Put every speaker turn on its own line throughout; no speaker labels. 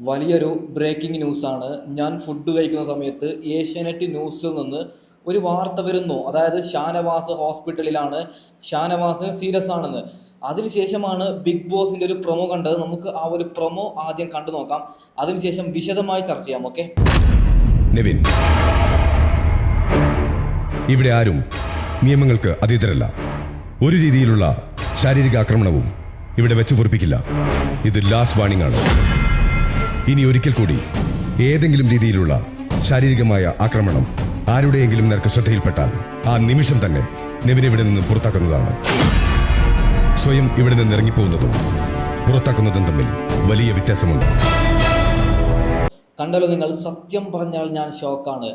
വലിയൊരു ബ്രേക്കിംഗ് ന്യൂസാണ് ഞാൻ ഫുഡ് കഴിക്കുന്ന സമയത്ത് ഏഷ്യാനെറ്റ് ന്യൂസിൽ നിന്ന് ഒരു വാർത്ത വരുന്നു. അതായത് ഷാനവാസ് ഹോസ്പിറ്റലിലാണ് ഷാനവാസിന് സീരിയസ് ആണെന്ന്. അതിനുശേഷമാണ് ബിഗ് ബോസിന്റെ ഒരു പ്രൊമോ കണ്ടത്. നമുക്ക് ആ ഒരു പ്രൊമോ ആദ്യം കണ്ടു നോക്കാം. അതിനുശേഷം വിശദമായി ചർച്ച ചെയ്യാം. ഓക്കെ
ഇവിടെ ആരും നിയമങ്ങൾക്ക് അതീതരല്ല. ഒരു രീതിയിലുള്ള ശാരീരിക ആക്രമണവും ഇവിടെ വെച്ച് പൊറിപ്പിക്കില്ല. ഇത് ലാസ്റ്റ് വാണിംഗ് ആണ്. ഇനി ഒരിക്കൽ കൂടി ഏതെങ്കിലും രീതിയിലുള്ള ശാരീരികമായ ആക്രമണം ആരുടെയെങ്കിലും നേർക്ക് ശ്രദ്ധയിൽപ്പെട്ടാൽ ആ നിമിഷം തന്നെ നെവിനെ ഇവിടെ നിന്ന് പുറത്താക്കുന്നതാണ്. സ്വയം ഇവിടെ നിന്ന് ഇറങ്ങിപ്പോകുന്നതും പുറത്താക്കുന്നതും തമ്മിൽ വലിയ വ്യത്യാസമുണ്ട്.
കണ്ടല്ലോ നിങ്ങൾ സത്യം പറഞ്ഞാൽ ഞാൻ ഷോക്കാണ്.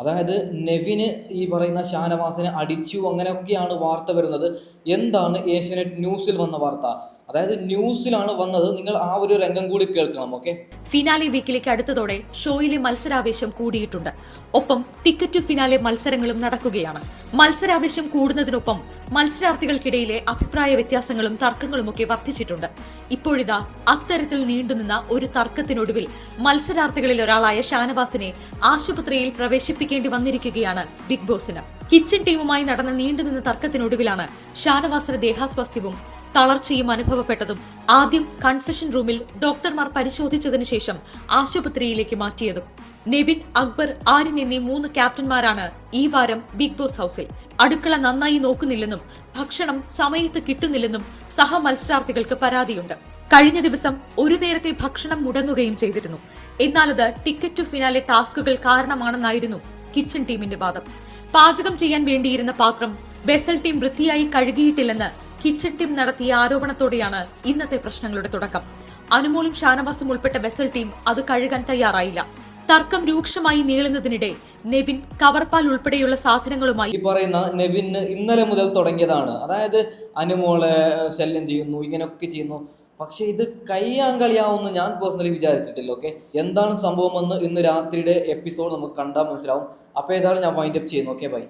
അതായത് നെവിന് ഈ പറയുന്ന ഷാനവാസിനെ അടിച്ചു അങ്ങനെയൊക്കെയാണ് വാർത്ത വരുന്നത്. എന്താണ് ഏഷ്യാനെറ്റ് ന്യൂസിൽ വന്ന വാർത്ത? അതായത് ന്യൂസിലാണ് വന്നത്. നിങ്ങൾ ആ ഒരു രംഗം കൂടി കേൾക്കണം ഓക്കെ?
ഫിനാലെ വീക്കിലേക്ക് അടുത്തതോടെ ഷോയിലെ മത്സരാവേശം കൂടിയിട്ടുണ്ട്. ഒപ്പം ടിക്കറ്റ് ഫിനാലെ മത്സരങ്ങളും നടക്കുകയാണ്. മത്സരാവേശം കൂടുന്നതിനൊപ്പം മത്സരാർത്ഥികൾക്കിടയിലെ അഭിപ്രായ വ്യത്യാസങ്ങളും തർക്കങ്ങളുമൊക്കെ വർദ്ധിച്ചിട്ടുണ്ട്. ഇപ്പോഴിതാ അത്തരത്തിൽ നീണ്ടുനിന്ന ഒരു തർക്കത്തിനൊടുവിൽ മത്സരാർത്ഥികളിൽ ഒരാളായ ഷാനവാസിനെ ആശുപത്രിയിൽ പ്രവേശിപ്പിക്കേണ്ടി വന്നിരിക്കുകയാണ് ബിഗ് ബോസിന്. കിച്ചൺ ടീമുമായി നടന്ന നീണ്ടുനിന്ന തർക്കത്തിനൊടുവിലാണ് ഷാനവാസിന് ദേഹാസ്വാസ്ഥ്യവും തളർച്ചയും അനുഭവപ്പെട്ടതും ആദ്യം കൺഫെഷൻ റൂമിൽ ഡോക്ടർമാർ പരിശോധിച്ചതിനു ശേഷം ആശുപത്രിയിലേക്ക് മാറ്റിയതും. നെവിൻ അക്ബർ ആര്യൻ എന്നീ മൂന്ന് ക്യാപ്റ്റന്മാരാണ് ഈ വാരം ബിഗ് ബോസ് ഹൌസിൽ അടുക്കള നന്നായി നോക്കുന്നില്ലെന്നും ഭക്ഷണം സമയത്ത് കിട്ടുന്നില്ലെന്നും സഹ മത്സരാർത്ഥികൾക്ക് പരാതിയുണ്ട്. കഴിഞ്ഞ ദിവസം ഒരു നേരത്തെ ഭക്ഷണം മുടങ്ങുകയും ചെയ്തിരുന്നു. എന്നാൽ അത് ടിക്കറ്റ് ടു ഫിനാലെ ടാസ്കുകൾ കാരണമാണെന്നായിരുന്നു കിച്ചൺ ടീമിന്റെ വാദം. പാചകം ചെയ്യാൻ വേണ്ടിയിരുന്ന പാത്രം ബെസൽ ടീം വൃത്തിയായി കഴുകിയിട്ടില്ലെന്ന് കിച്ചൺ ടീം നടത്തിയ ആരോപണത്തോടെയാണ് ഇന്നത്തെ പ്രശ്നങ്ങളുടെ തുടക്കം. അനുമോളും ഷാനവാസും ഉൾപ്പെട്ട ബെസൽ ടീം അത് കഴുകാൻ തയ്യാറായില്ല. തർക്കം രൂക്ഷമായി നീളുന്നതിനിടെ നെവിൻ കവർപ്പാൽ ഉൾപ്പെടെയുള്ള സാധനങ്ങളുമായി
ഈ പറയുന്ന നെവിന് ഇന്നലെ മുതൽ തുടങ്ങിയതാണ്. അതായത് അനുമോളെ ശല്യം ചെയ്യുന്നു ഇങ്ങനെയൊക്കെ ചെയ്യുന്നു. പക്ഷേ ഇത് കയ്യാൻ കളിയാവുമെന്ന് ഞാൻ പേഴ്സണലി വിചാരിച്ചിട്ടില്ല ഓക്കെ എന്താണ് സംഭവമെന്ന് ഇന്ന് രാത്രിയുടെ എപ്പിസോഡ് നമുക്ക് കണ്ടാൽ മനസ്സിലാവും. അപ്പോൾ ഏതാണ് ഞാൻ വൈൻഡ് അപ്പ് ചെയ്യുന്നു ഓക്കെ ബൈ